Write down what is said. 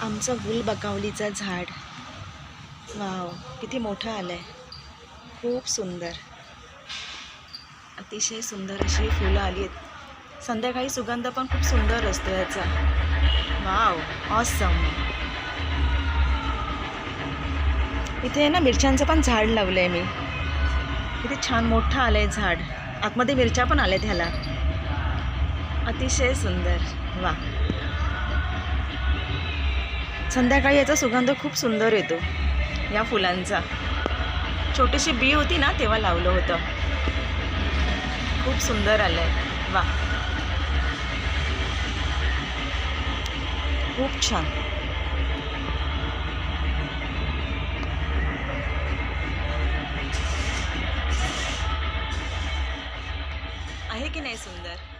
आमचं गुलबकावलीचं झाड. वाव किती मोठं आलं आहे खूप सुंदर. अतिशय सुंदर अशी फुलं आली आहेत. संध्याकाळी सुगंध पण खूप सुंदर असतो याचा. वाव ऑसम इथे ना मिरच्यांचं पण झाड लावलं आहे मी. किती छान मोठं आलं आहे झाड. आतमध्ये मिरच्या पण आल्यात ह्याला. अतिशय सुंदर. वा. संध्याकाळी याचा सुगंध खूप सुंदर येतो. या फुलांचा. छोटीशी बी होती ना तेव्हा लावलं होतं. खूप सुंदर आलं आहे वा. खूप छान. आहे की नाही सुंदर?